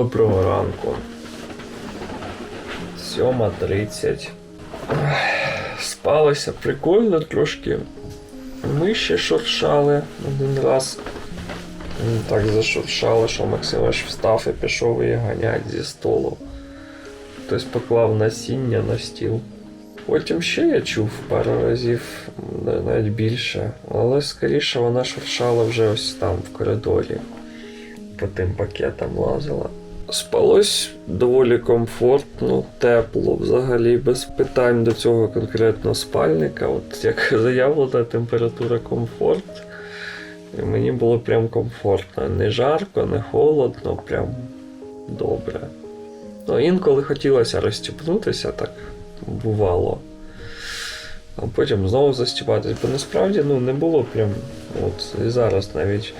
Доброго ранку. 7.30. Ах, Спалося прикольно трошки. Миші шуршали один раз. Так зашуршало, що Максим аж встав і пішов її ганять зі столу. Хтось поклав насіння на стіл. Потім ще я чув пару разів, навіть більше, але скоріше вона шуршала вже ось там, в коридорі. По тим пакетам лазила. Спалось доволі комфортно, тепло, взагалі, без питань до цього конкретно спальника. От як заявлена температура комфорт. І мені було прям комфортно. Не жарко, не холодно, прям добре. Ну, інколи хотілося розстібнутися, так бувало. А потім знову застібатись, бо насправді ну, не було прям. От і зараз навіть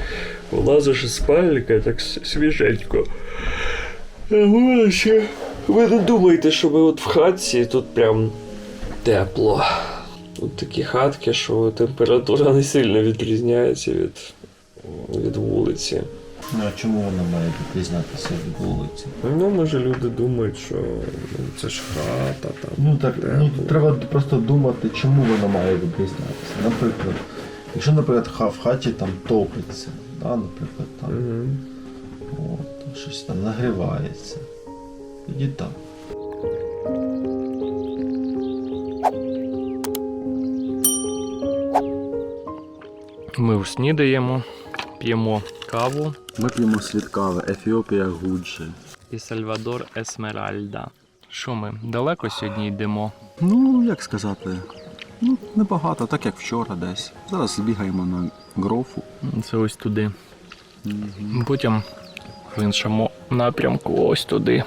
вилазиш із спальника так свіженько. Ви не думаєте, що ви от в хатці тут прям тепло. Тут такі хатки, що температура не сильно відрізняється від, від вулиці. Ну а чому вона має відрізнятися від вулиці? Ну, може, люди думають, що ну, це ж хата там. Ну так, ну треба просто думати, чому вона має відрізнятися. Наприклад, якщо, наприклад, в хаті там топиться, да, наприклад, там Мгм. от, щось там нагрівається. Тоді так. Ми вже снідаємо, п'ємо каву Ми п'ємо світ кави, Ефіопія Гуджі. і Сальвадор Есмеральда. Що ми далеко сьогодні йдемо? Ну, як сказати, ну, небагато, так як вчора десь. Зараз бігаємо на грофу. Це ось туди. Потім в іншому напрямку ось туди.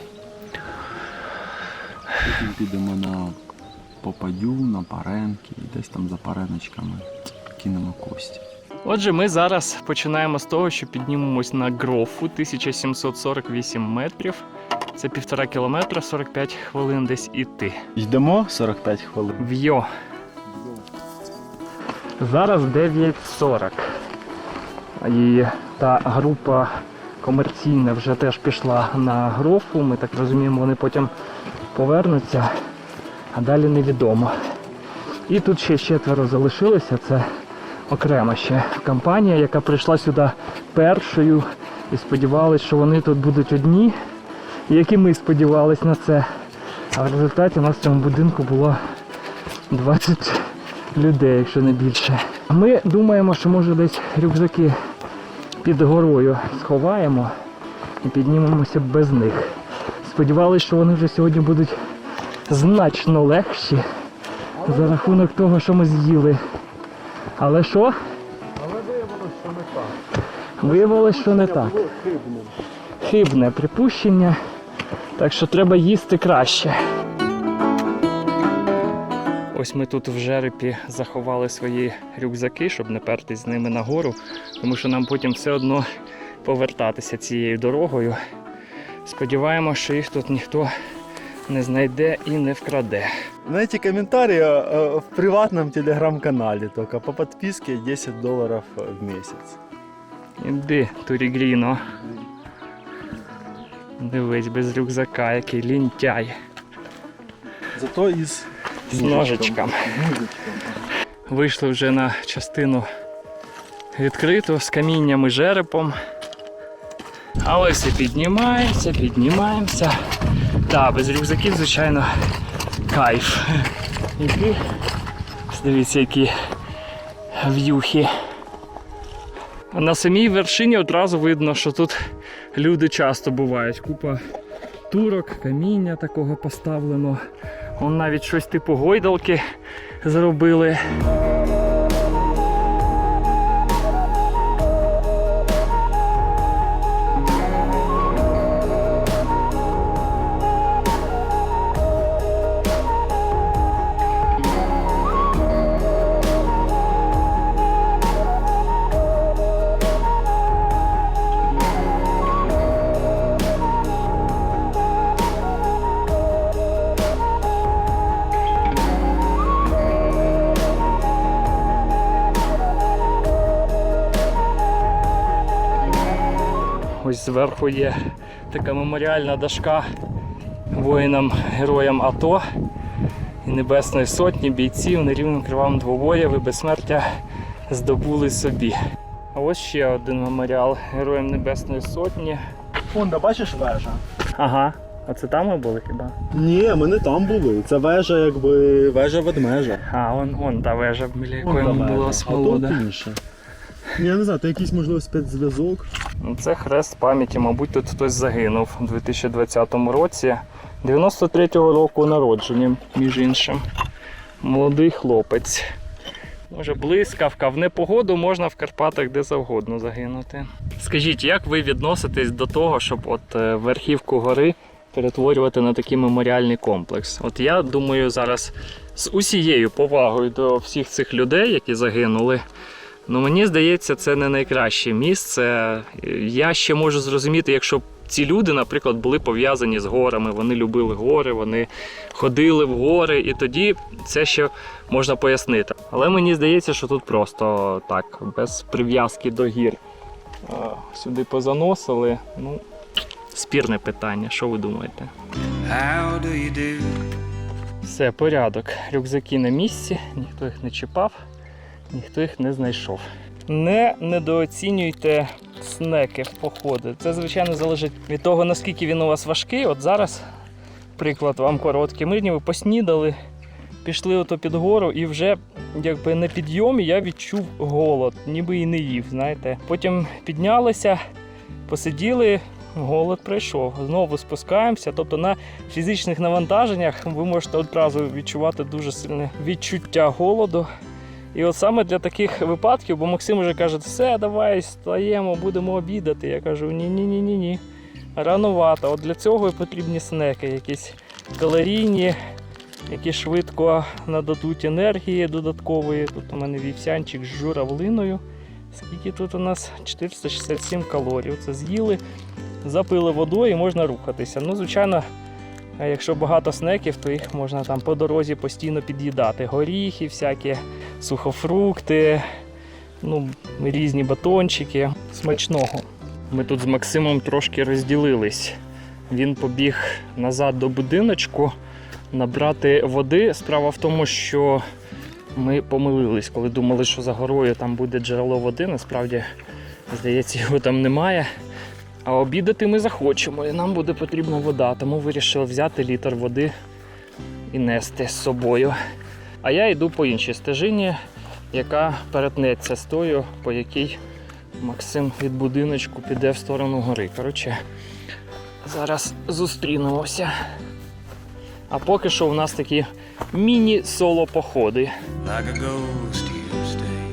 Потім підемо на попадю, на паренки, і десь там за пареночками кинемо кості. Отже, ми зараз починаємо з того, що піднімемось на грофу 1748 метрів. Це півтора кілометра, 45 хвилин десь іти. Йдемо 45 хвилин. Вйо. Зараз 9.40. І та група комерційна вже теж пішла на грофу. Ми так розуміємо, вони потім повернуться, а далі невідомо. І тут ще четверо залишилося. Це окрема ще компанія, яка прийшла сюди першою і сподівалися, що вони тут будуть одні, як і ми сподівалися на це. А в результаті у нас в цьому будинку було 20 людей, якщо не більше. Ми думаємо, що може десь рюкзаки під горою сховаємо і піднімемося без них. Сподівалися, що вони вже сьогодні будуть значно легші за рахунок того, що ми з'їли. Але що? Але виявилось, що не так. Виявилось, що не так. Хибне припущення. Так що треба їсти краще. Ось ми тут в жерепі заховали свої рюкзаки, щоб не пертись з ними нагору, тому що нам потім все одно повертатися цією дорогою. Сподіваємося, що їх тут ніхто не знайде і не вкраде. Знаете, комментарии э, в приватном телеграм-канале только по подписке 10 долларов в месяц. Іди, Турігріно. Дивись, без рюкзака, який лінтяй. Зато із З ножичком. Вийшли вже на частину відкриту з камінням і жерепом. Але все піднімаємося, піднімаємося. Так, без рюкзаків, звичайно, кайф. Які, дивіться, які в'юхи. А На самій вершині одразу видно, що тут люди часто бувають. Купа турок, каміння такого поставлено. Вон навіть щось типу гойдалки зробили. Зверху є така меморіальна дошка воїнам, героям АТО і Небесної Сотні, бійців нерівним кривавим двобоєм і безсмертя здобули собі. А ось ще один меморіал Героям Небесної Сотні. Вон, да бачиш вежа? Ага, а це там ми були хіба? Ні, ми не там були. Це вежа, якби вежа ведмежа. А, он, он та вежа, біля якої Вон та ми вежа. була А тут смолода. інше. Я не знаю, це якийсь можливо спецзв'язок. Ну, Це хрест пам'яті, мабуть, тут хтось загинув у 2020 році. 93-го року народження, між іншим. Молодий хлопець. Може, блискавка. В непогоду можна в Карпатах де завгодно загинути. Скажіть, як ви відноситесь до того, щоб от е, верхівку гори перетворювати на такий меморіальний комплекс? От я думаю, зараз з усією повагою до всіх цих людей, які загинули, Ну, мені здається, це не найкраще місце. Я ще можу зрозуміти, якщо б ці люди, наприклад, були пов'язані з горами, вони любили гори, вони ходили в гори, і тоді це ще можна пояснити. Але мені здається, що тут просто так, без прив'язки до гір. Сюди позаносили. Ну, спірне питання. Що ви думаєте? How do you do? Все, порядок. Рюкзаки на місці, ніхто їх не чіпав, ніхто їх не знайшов. Не недооцінюйте снеки в походи. Це, звичайно, залежить від того, наскільки він у вас важкий. От зараз, приклад вам короткий. Ми ніби поснідали, пішли ото під гору і вже якби на підйомі я відчув голод, ніби і не їв. знаєте. Потім піднялися, посиділи, голод прийшов. Знову спускаємося. Тобто на фізичних навантаженнях ви можете одразу відчувати дуже сильне відчуття голоду. І от саме для таких випадків, бо Максим вже каже, все, давай стаємо, будемо обідати. Я кажу, ні-ні-ні, ні ні Рановато. От для цього і потрібні снеки, якісь калорійні, які швидко нададуть енергії додаткової. Тут у мене вівсянчик з журавлиною. Скільки тут у нас? 467 калорій. Це з'їли, запили водою і можна рухатися. Ну, звичайно, а якщо багато снеків, то їх можна там по дорозі постійно під'їдати. Горіхи, всякі сухофрукти, ну, різні батончики. Смачного. Ми тут з Максимом трошки розділились. Він побіг назад до будиночку набрати води. Справа в тому, що ми помилились, коли думали, що за горою там буде джерело води. Насправді, здається, його там немає. А обідати ми захочемо, і нам буде потрібна вода, тому вирішили взяти літр води і нести з собою. А я йду по іншій стежині, яка перетнеться з тою, по якій Максим від будиночку піде в сторону гори. Коротше, зараз зустрінемося. А поки що у нас такі. Like you stay.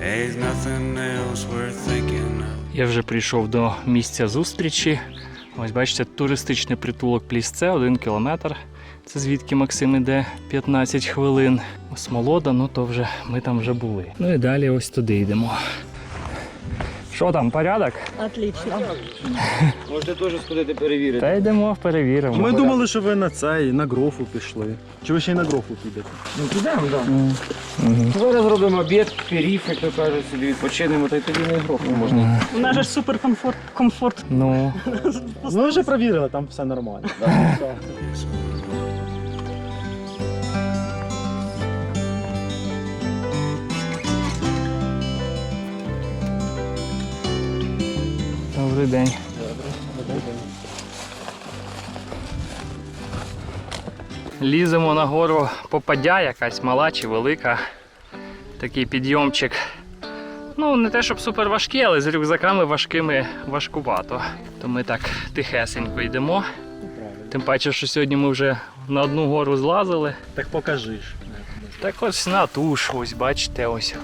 There's nothing else worth thinking of. Я вже прийшов до місця зустрічі. Ось бачите, туристичний притулок Плісце, один кілометр. Це звідки Максим іде 15 хвилин. Смолода, ну то вже ми там вже були. Ну і далі ось туди йдемо. Що там, порядок? Отлично. Можете теж сходити перевірити. Та йдемо, перевіримо. Ми думали, що ви на цей, на грофу пішли. Чи ви ще й на грофу підете? Ну підемо, так. Зараз зробимо обід, піріф, як то кажуть, собі відпочинемо, та й тоді не гроху можна. У нас же ж супер комфорт. комфорт. Ну, Ну, ми вже провірили, там все нормально. добрий день. Ліземо на гору попадя, якась мала чи велика. Такий підйомчик. Ну, не те, щоб супер важкий, але з рюкзаками важкими важкувато. То ми так тихесенько йдемо. Тим паче, що сьогодні ми вже на одну гору злазили. Так покажи ж. Так ось на ту ж, ось бачите, ось.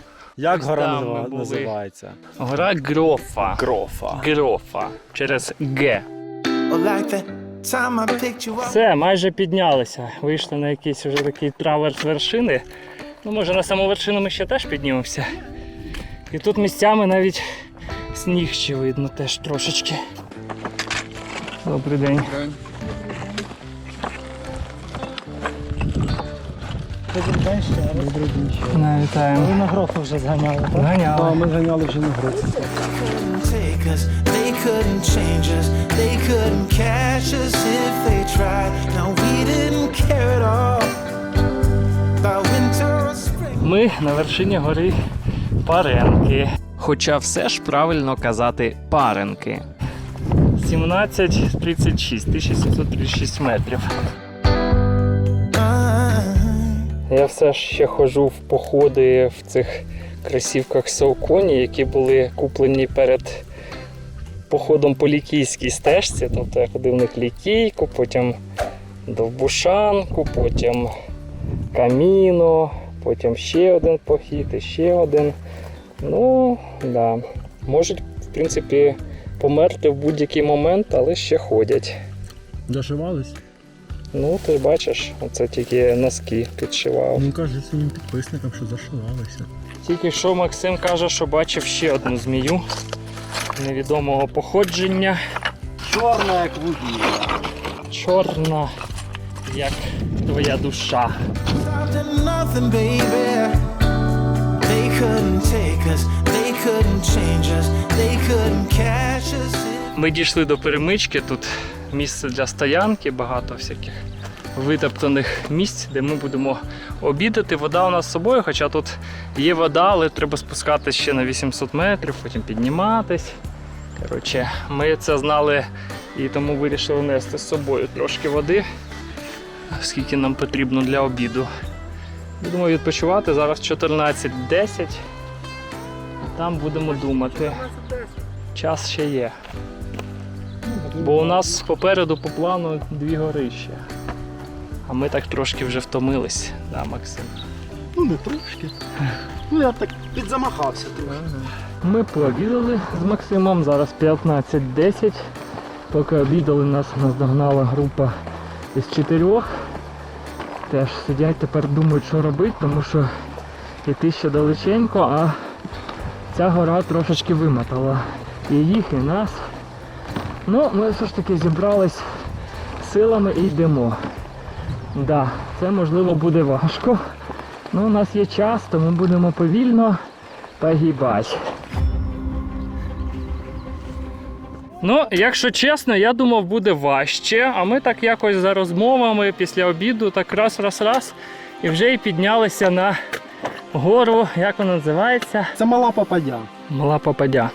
Як Ось гора там ми назва- були. називається? Гора Грофа. Грофа. Грофа. Через Г. Well, like the time I picked you up. Все, майже піднялися. Вийшли на якийсь вже такий траверс вершини. Ну, може, на саму вершину ми ще теж піднімемося. І тут місцями навіть сніг ще видно теж трошечки. Добрий день. Не, вітаємо. на грофу вже зганяли. Ганяли. ми зганяли вже на. Take us, they couldn't change us, they couldn't catch us if they tried. No, we didn't care at all about winter or spring. Ми на вершині гори Паренки. Хоча все ж правильно казати Паренки. 1736, 1736 метрів. Я все ще ходжу в походи в цих кросівках Сауконі, які були куплені перед походом по лікійській стежці. Тобто я ходив них лікійку, потім довбушанку, потім каміно, потім ще один похід, і ще один. Ну, да. Можуть, в принципі, померти в будь-який момент, але ще ходять. Дошивались? Ну, ти ж бачиш, оце тільки носки підшивав. Ну кажи своїм підписникам, що зашивалися. Тільки що Максим каже, що бачив ще одну змію невідомого походження. Чорна, як вугілля. Чорна, як твоя душа. Couldn't take us, they couldn't change us, they couldn't catch us. Ми дійшли до перемички. Тут місце для стоянки, багато всяких витоптаних місць, де ми будемо обідати. Вода у нас з собою, хоча тут є вода, але треба спускатися ще на 800 метрів, потім підніматись. Коротше, ми це знали і тому вирішили нести з собою трошки води, скільки нам потрібно для обіду. Будемо відпочивати. Зараз 14.10. Там будемо думати. Час ще є. Бо у нас попереду по плану дві горища. А ми так трошки вже втомились, да, Максим? Ну не трошки. Ну я так підзамахався трохи. Ми пообідали з Максимом, зараз 15.10. Поки обідали, нас наздогнала група із чотирьох. Теж сидять тепер думають, що робити, тому що йти ще далеченько, а ця гора трошечки вимотала і їх, і нас. Ну, ми все ж таки зібрались силами і йдемо. Да, це можливо буде важко. Ну, у нас є час, тому будемо повільно погибати. Ну, якщо чесно, я думав, буде важче, а ми так якось за розмовами після обіду так раз, раз, раз, і вже і піднялися на гору, як вона називається? Це мала попадя. Мала попадя.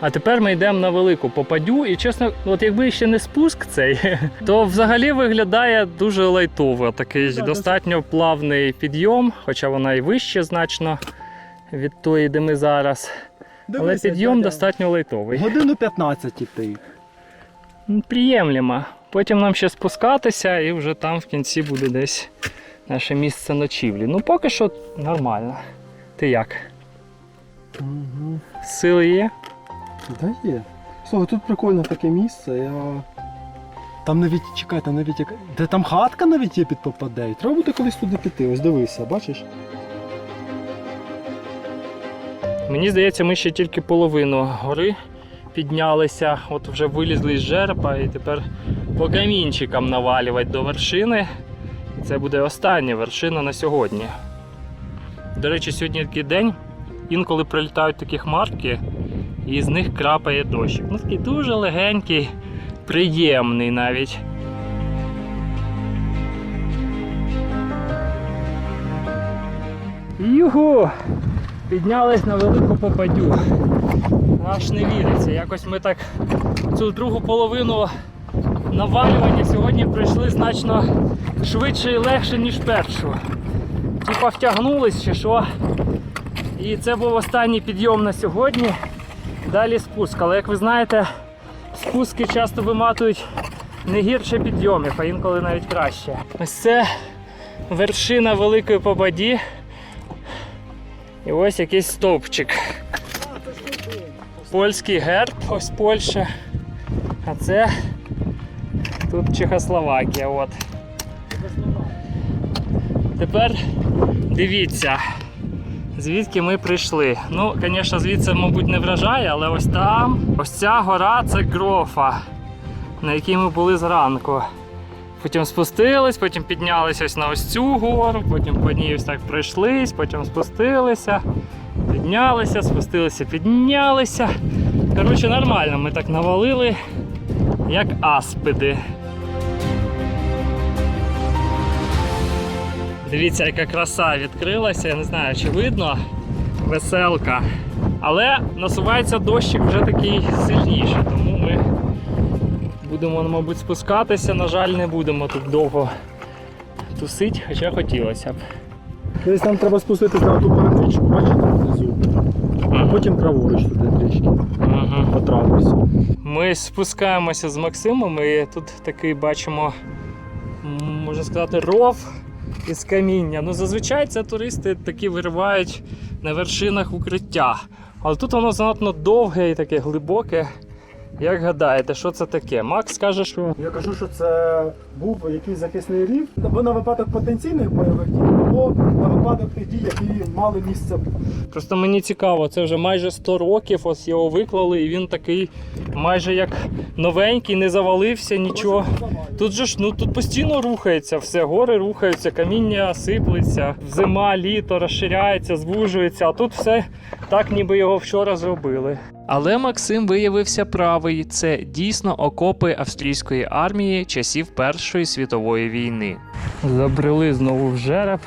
А тепер ми йдемо на велику попадю, і чесно, от якби ще не спуск цей, то взагалі виглядає дуже лайтово. Такий Да, достатньо плавний підйом, хоча вона і вище значно від тої, де ми зараз. Але підйом дядя, достатньо лайтовий. Годину 15 іти. М, Приємлемо. Потім нам ще спускатися, і вже там в кінці буде десь наше місце ночівлі. Ну, поки що нормально. Ти як? Угу. Сили є? Да є. Слухай, тут прикольне таке місце. Я... Там навіть, чекай, там навіть як. Де там хатка навіть є під попадею. Треба буде колись туди піти. Ось дивися, бачиш? Мені здається, ми ще тільки половину гори піднялися, от вже вилізли з жерпа і тепер по камінчикам навалювати до вершини. Це буде остання вершина на сьогодні. До речі, сьогодні такий день, інколи прилітають такі хмарки, і з них крапає дощик. Ну такий дуже легенький, приємний навіть. Юху! Піднялись на велику попадю. Аж не віриться. Якось ми так цю другу половину навалювання сьогодні пройшли значно швидше і легше, ніж першу. Типа втягнулись чи що. І це був останній підйом на сьогодні. Далі спуск. Але як ви знаєте, спуски часто виматують не гірше підйомів, а інколи навіть краще. Ось це вершина великої попаді. І ось якийсь стовпчик. Польський герб, ось Польща. А це тут Чехословакія. От. Тепер дивіться, звідки ми прийшли. Ну, звісно, звідси, мабуть, не вражає, але ось там, ось ця гора це грофа, на якій ми були зранку. Потім спустились, потім піднялися ось на ось цю гору, потім по ній ось так пройшлись, потім спустилися, піднялися, спустилися, піднялися. Коротше, нормально, ми так навалили, як аспиди. Дивіться, яка краса відкрилася, я не знаю, чи видно веселка. Але насувається дощик вже такий сильніший, тому ми будемо, мабуть, спускатися. На жаль, не будемо тут довго тусити, хоча хотілося б. Десь нам треба спуститися на ту перетрічку, бачите, внизу. А потім праворуч туди трішки. Ага. По траверсу. Ми спускаємося з Максимом і тут такий бачимо, можна сказати, ров із каміння. Ну, зазвичай це туристи такі виривають на вершинах укриття. Але тут воно занадто довге і таке глибоке. Як гадаєте, що це таке? Макс каже, що Я кажу, що це був якийсь захисний рів, або на випадок потенційних бойових дій, або на випадок тих які мали місце. Просто мені цікаво, це вже майже 100 років, ось його виклали, і він такий майже як новенький, не завалився, нічого. Тут же ж ну тут постійно рухається все, гори рухаються, каміння сиплеться, зима, літо розширяється, звужується, а тут все так, ніби його вчора зробили. Але Максим виявився правий. Це дійсно окопи австрійської армії часів Першої світової війни. Забрели знову в жереб.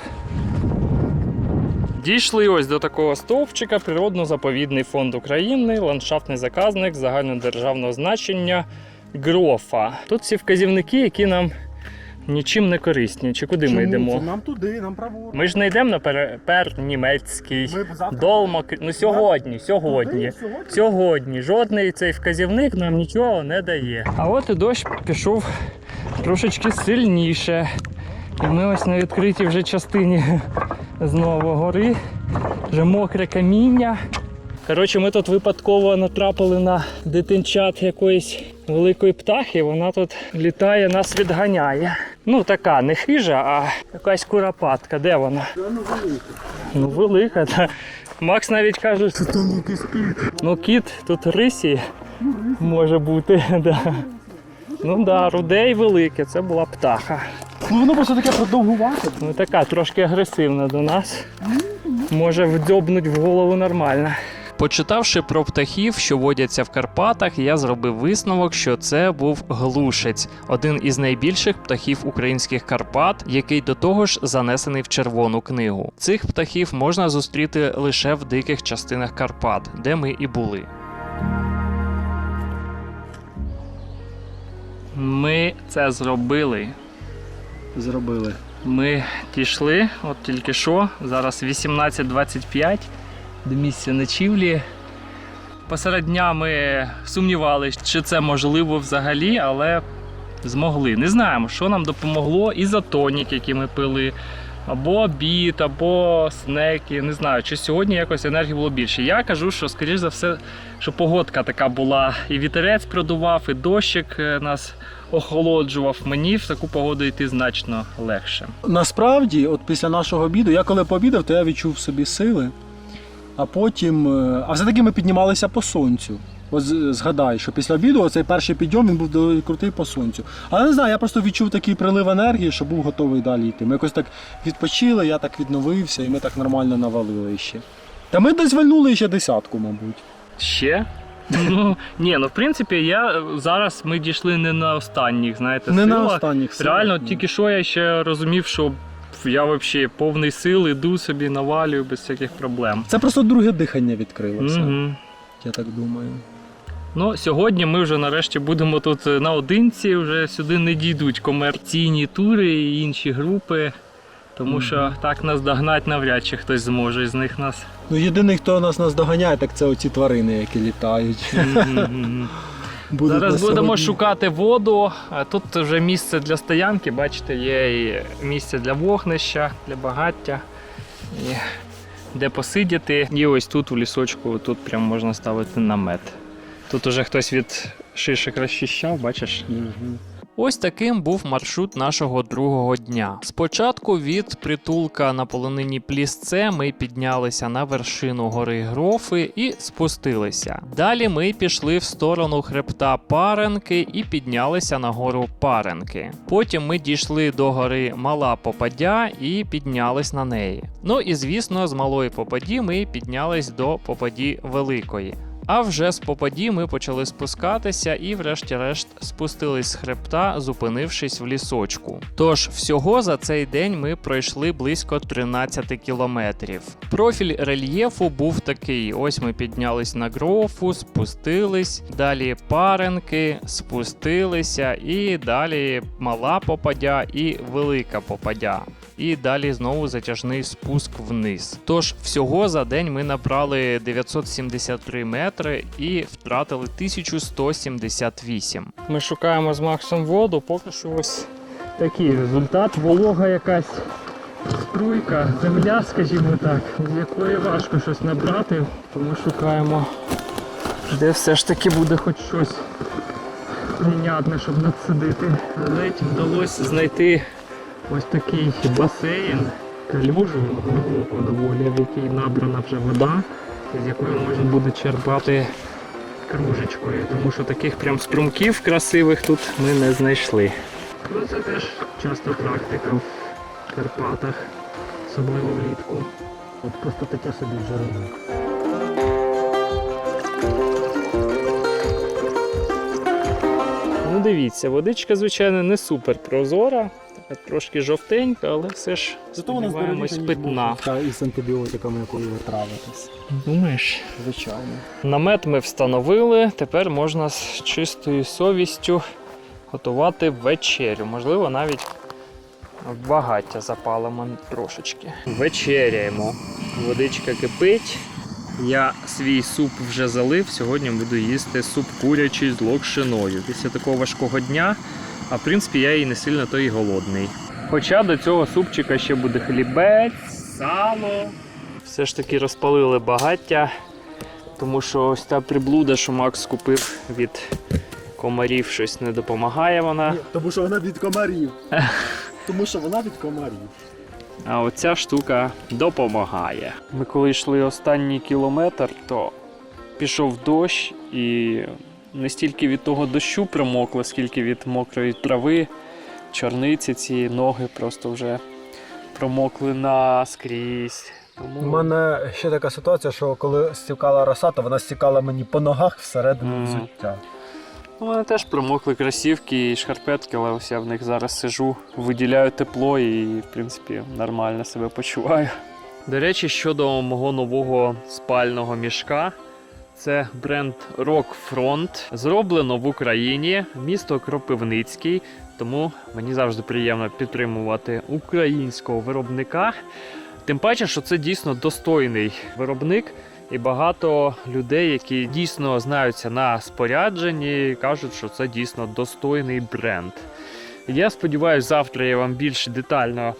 Дійшли ось до такого стовпчика природно-заповідний фонд України, ландшафтний заказник загальнодержавного значення Грофа. Тут всі вказівники, які нам нічим не корисні. Чи куди ми йдемо? Це нам туди, нам праворуч. Ми ж не йдемо на пер, пер німецький, Ми завтра- долмо. Ну сьогодні, сьогодні. Туди, сьогодні? Сьогодні жодний цей вказівник нам нічого не дає. А от і дощ пішов трошечки сильніше. І ми ось на відкритій вже частині знову гори. Вже мокре каміння. Коротше, ми тут випадково натрапили на дитинчат якоїсь великої птахи. Вона тут літає, нас відганяє. Ну, така не хижа, а якась куропатка. Де вона? Ну, велика, та. Макс навіть каже, що там якийсь кіт. Ну, кіт тут рисі може бути. Да. Ну да, рудей велике, це була птаха. Ну воно просто таке продовгувате. Ну така трошки агресивна до нас. Може вдьобнуть в голову нормально. Почитавши про птахів, що водяться в Карпатах, я зробив висновок, що це був глушець, один із найбільших птахів українських Карпат, який до того ж занесений в червону книгу. Цих птахів можна зустріти лише в диких частинах Карпат, де ми і були. Ми це зробили. Зробили. Ми дійшли, от тільки що, зараз 18.25 до місця ночівлі. Посеред дня ми сумнівалися, чи це можливо взагалі, але змогли. Не знаємо, що нам допомогло, ізотонік, який ми пили, або обід, або снеки. Не знаю, чи сьогодні якось енергії було більше. Я кажу, що, скоріш за все, що погодка така була, і вітерець продував, і дощик е, нас охолоджував. Мені в таку погоду йти значно легше. Насправді, от після нашого обіду, я коли пообідав, то я відчув в собі сили. А потім. е, А все-таки ми піднімалися по сонцю. З- згадай, що після обіду оцей перший підйом він був крутий по сонцю. Але не знаю, я просто відчув такий прилив енергії, що був готовий далі йти. Ми якось так відпочили, я так відновився, і ми так нормально навалили ще. Та ми десь вальнули ще десятку, мабуть. Ще? Ну, ні, ну в принципі, я е, зараз ми дійшли не на останніх, знаєте, Не на останніх силах, Реально, ні. тільки що я ще розумів, що я взагалі повний сил, іду собі, навалюю без всяких проблем. Це просто друге дихання відкрилося, Угу. я так думаю. Ну, сьогодні ми вже нарешті будемо тут е, наодинці, вже сюди не дійдуть комерційні тури і інші групи. Тому що так нас догнать навряд чи хтось зможе з них нас. Ну, єдиний, хто нас наздоганяє, так це оці тварини, які літають. Будуть Зараз будемо сьогодні. шукати воду. А Тут вже місце для стоянки, бачите, є і місце для вогнища, для багаття, і де посидіти. І ось тут у лісочку тут прям можна ставити намет. Тут уже хтось від шишок розчищав, бачиш? Ось таким був маршрут нашого другого дня. Спочатку від притулка на полонині Плісце ми піднялися на вершину гори Грофи і спустилися. Далі ми пішли в сторону хребта Паренки і піднялися на гору Паренки. Потім ми дійшли до гори Мала Попадя і піднялись на неї. Ну і звісно, з малої попаді ми піднялись до попаді Великої. А вже з попаді ми почали спускатися і, врешті-решт, спустились з хребта, зупинившись в лісочку. Тож всього за цей день ми пройшли близько 13 кілометрів. Профіль рельєфу був такий: ось ми піднялись на грофу, спустились, далі паренки, спустилися, і далі мала попадя і велика попадя. І далі знову затяжний спуск вниз. Тож всього за день ми набрали 973 метри і втратили 1178. Ми шукаємо з Максом воду, поки що ось такий результат. Волога якась струйка, земля, скажімо так, з якої важко щось набрати, тому шукаємо, де все ж таки буде хоч щось прийнятне, щоб надсадити. Ледь вдалося знайти ось такий басейн, калюжу доволі, в якій набрана вже вода, з якої можна буде черпати кружечкою, тому що таких прям струмків красивих тут ми не знайшли. Ну, це теж часто практика в Карпатах, особливо влітку. От просто таке собі джерело. Ну дивіться, водичка, звичайно, не супер прозора, трошки жовтенька, але все ж Зато вона сподіваємось, питна. із антибіотиками, якою ви травитесь. Думаєш? Звичайно. Намет ми встановили, тепер можна з чистою совістю готувати вечерю. Можливо, навіть багаття запалимо трошечки. Вечеряємо. Водичка кипить. Я свій суп вже залив. Сьогодні буду їсти суп курячий з локшиною. Після такого важкого дня, а в принципі я і не сильно то і голодний. Хоча до цього супчика ще буде хлібець, сало. Все ж таки розпалили багаття. Тому що ось та приблуда, що Макс купив від комарів, щось не допомагає вона. Тому що вона від комарів. Тому що вона від комарів. А оця штука допомагає. Ми коли йшли останній кілометр, то пішов дощ і не стільки від того дощу промокло, скільки від мокрої трави, чорниці ці ноги просто вже промокли наскрізь. Тому... У мене ще така ситуація, що коли стікала роса, то вона стікала мені по ногах всередину Мгм. взуття. У мене теж промокли кросівки і шкарпетки, але ось я в них зараз сижу, виділяю тепло і, в принципі, нормально себе почуваю. До речі, щодо мого нового спального мішка, це бренд Rockfront. Зроблено в Україні, місто Кропивницький, тому мені завжди приємно підтримувати українського виробника. Тим паче, що це дійсно достойний виробник. І багато людей, які дійсно знаються на спорядженні, кажуть, що це дійсно достойний бренд. Я сподіваюся, завтра я вам більш детально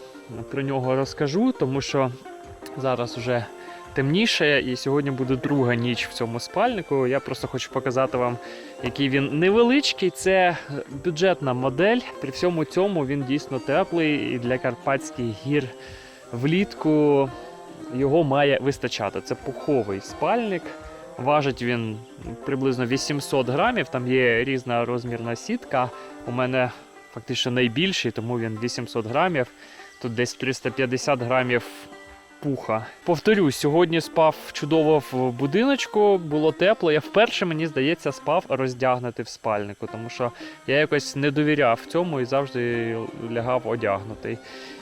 про нього розкажу, тому що зараз вже темніше, і сьогодні буде друга ніч в цьому спальнику. Я просто хочу показати вам, який він невеличкий. Це бюджетна модель. При всьому цьому він дійсно теплий і для карпатських гір влітку його має вистачати. Це пуховий спальник. Важить він приблизно 800 грамів. Там є різна розмірна сітка. У мене фактично найбільший, тому він 800 грамів. Тут десь 350 грамів пуха. Повторюсь, сьогодні спав чудово в будиночку, було тепло. Я вперше, мені здається, спав роздягнути в спальнику, тому що я якось не довіряв цьому і завжди лягав одягнутий.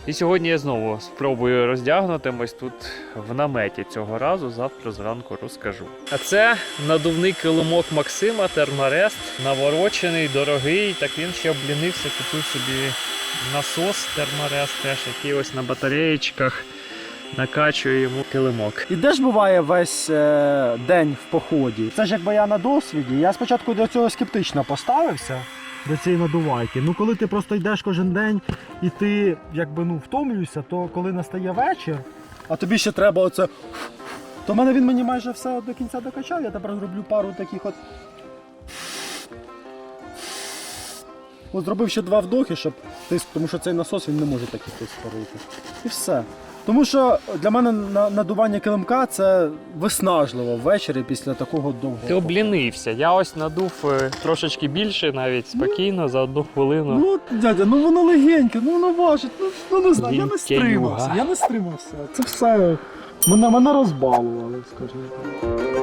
І сьогодні я знову спробую роздягнутимось тут в наметі цього разу. Завтра зранку розкажу. А це надувний килимок Максима Термарест, наворочений, дорогий. Так він ще облінився, купив собі насос Термарест, теж який ось на батареєчках накачує йому килимок. І де ж буває весь е, день в поході? Це ж якби я на досвіді. Я спочатку до цього скептично поставився. До цієї надувайки. Ну коли ти просто йдеш кожен день і ти якби ну втомлюєшся, то коли настає вечір, а тобі ще треба оце. То мене він мені майже все до кінця докачав. Я тепер зроблю пару таких от. От зробив ще два вдохи, щоб тиск, тому що цей насос він не може такий тиск парити. І все. Тому що для мене на- надування килимка це виснажливо ввечері після такого довгого. Ти облінився. Я ось надув е, трошечки більше, навіть спокійно за одну хвилину. Ну, дядя, ну воно легеньке, ну воно важить, ну, ну не знаю, я не стримався, я не стримався. Це все мене, мене розбалували, скажімо так.